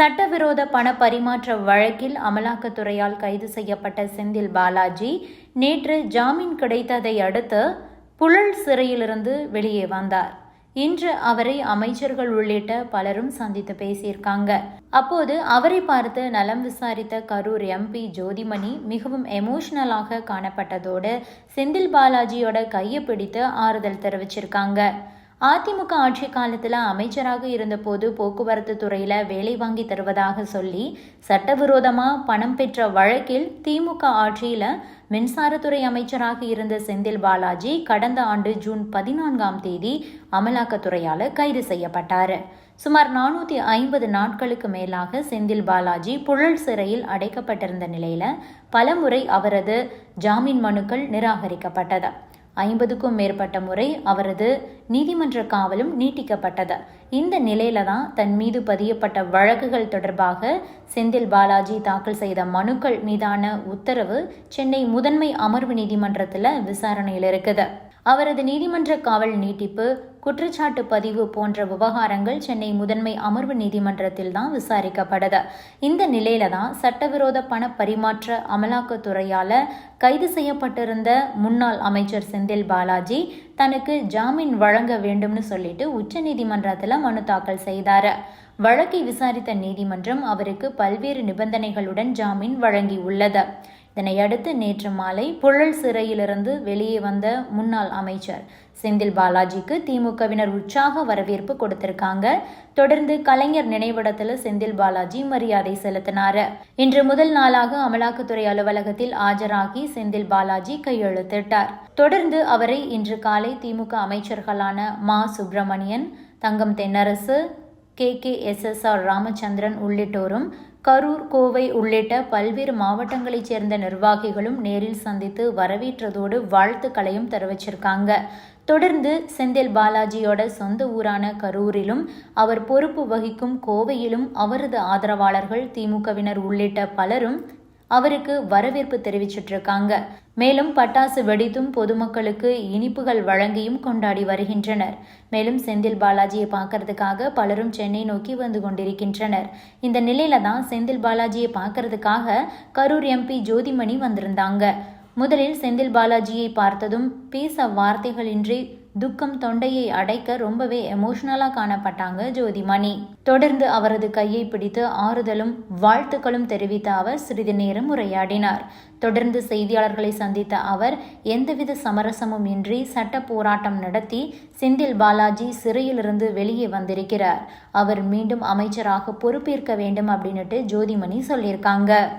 சட்டவிரோத பண பரிமாற்ற வழக்கில் அமலாக்கத்துறையால் கைது செய்யப்பட்ட செந்தில் பாலாஜி நேற்று ஜாமீன் கிடைத்ததை அடுத்து புழல் சிறையிலிருந்து வெளியே வந்தார். இன்று அவரை அமைச்சர்கள் உள்ளிட்ட பலரும் சந்தித்து பேசியிருக்காங்க. அப்போது அவரை பார்த்து நலம் விசாரித்த கரூர் எம்பி ஜோதிமணி மிகவும் எமோஷனலாக காணப்பட்டதோடு செந்தில் பாலாஜியோட கையை பிடித்து ஆறுதல் தெரிவிச்சிருக்காங்க. அதிமுக ஆட்சி காலத்தில் அமைச்சராக இருந்தபோது போக்குவரத்து துறையில் வேலை வாங்கி தருவதாக சொல்லி சட்டவிரோதமாக பணம் பெற்ற வழக்கில் திமுக ஆட்சியில் மின்சாரத்துறை அமைச்சராக இருந்த செந்தில் பாலாஜி கடந்த ஆண்டு ஜூன் பதினான்காம் தேதி அமலாக்கத்துறையால் கைது செய்யப்பட்டார். சுமார் நானூற்றி ஐம்பது நாட்களுக்கு மேலாக செந்தில் பாலாஜி புழல் சிறையில் அடைக்கப்பட்டிருந்த நிலையில் பலமுறை அவரது ஜாமீன் மனுக்கள் நிராகரிக்கப்பட்டது. ஐம்பதுக்கும் மேற்பட்ட முறை அவரது நீதிமன்ற காவலும் நீட்டிக்கப்பட்டது. இந்த நிலையில தான் தன் மீது பதியப்பட்ட வழக்குகள் தொடர்பாக செந்தில் பாலாஜி தாக்கல் செய்த மனுக்கள் மீதான உத்தரவு சென்னை முதன்மை அமர்வு நீதிமன்றத்தில் விசாரணையில் இருக்குது. அவரது நீதிமன்ற காவல் நீட்டிப்பு குற்றச்சாட்டு பதிவு போன்ற விவகாரங்கள் சென்னை முதன்மை அமர்வு நீதிமன்றத்தில் தான் விசாரிக்கப்படுது இந்த நிலையில தான் சட்டவிரோத பண பரிமாற்ற அமலாக்கத்துறையால கைது செய்யப்பட்டிருந்த முன்னாள் அமைச்சர் செந்தில் பாலாஜி தனக்கு ஜாமீன் வழங்க வேண்டும்னு சொல்லிட்டு உச்ச நீதிமன்றத்தில் மனு தாக்கல் செய்தார். வழக்கை விசாரித்த நீதிமன்றம் அவருக்கு பல்வேறு நிபந்தனைகளுடன் ஜாமீன் வழங்கியுள்ளது. இதனையடுத்து நேற்று மாலை புழல் சிறையிலிருந்து வெளியே வந்த முன்னாள் அமைச்சர் செந்தில் பாலாஜிக்கு திமுகவினர் உற்சாக வரவேற்பு கொடுத்திருக்காங்க. தொடர்ந்து கலைஞர் நினைவிடத்தில் செந்தில் பாலாஜி மரியாதை செலுத்தினார். இன்று முதல் நாளாக அமலாக்கத்துறை அலுவலகத்தில் ஆஜராகி செந்தில் பாலாஜி கையெழுத்திட்டார். தொடர்ந்து அவரை இன்று காலை DMK அமைச்சர்களான Ma Subramanian Thangam Thennarasu K K S S R Ramachandran உள்ளிட்டோரும் கரூர் கோவை உள்ளிட்ட பல்வேறு மாவட்டங்களைச் சேர்ந்த நிர்வாகிகளும் நேரில் சந்தித்து வரவேற்றதோடு வாழ்த்துக்களையும் தெரிவிச்சிருக்காங்க. தொடர்ந்து செந்தில் பாலாஜியோட சொந்த ஊரான கரூரிலும் அவர் பொறுப்பு வகிக்கும் கோவையிலும் அவரது ஆதரவாளர்கள் திமுகவினர் உள்ளிட்ட பலரும் அவருக்கு வரவேற்பு தெரிவிச்சிட்டு இருக்காங்க மேலும் பட்டாசு வெடித்தும் பொதுமக்களுக்கு இனிப்புகள் வழங்கியும் கொண்டாடி வருகின்றனர். மேலும் செந்தில் பாலாஜியை பார்க்கறதுக்காக பலரும் சென்னை நோக்கி வந்து கொண்டிருக்கின்றனர். இந்த நிலையில தான் செந்தில் பாலாஜியை பார்க்கறதுக்காக கரூர் எம்பி ஜோதிமணி வந்திருந்தாங்க. முதலில் செந்தில் பாலாஜியை பார்த்ததும் பேச வார்த்தைகளின்றி துக்கம் தொண்டையை அடைக்க ரொம்பவே எமோஷனலாக காணப்பட்டாங்க ஜோதிமணி தொடர்ந்து அவரது கையை பிடித்து ஆறுதலும் வாழ்த்துக்களும் தெரிவித்த அவர் சிறிது நேரம் உரையாடினார். தொடர்ந்து செய்தியாளர்களை சந்தித்த அவர் எந்தவித சமரசமும் இன்றி சட்ட போராட்டம் நடத்தி செந்தில் பாலாஜி சிறையிலிருந்து வெளியே வந்திருக்கிறார். அவர் மீண்டும் அமைச்சராக பொறுப்பேற்க வேண்டும் அப்படின்னுட்டு ஜோதிமணி சொல்லியிருக்காங்க.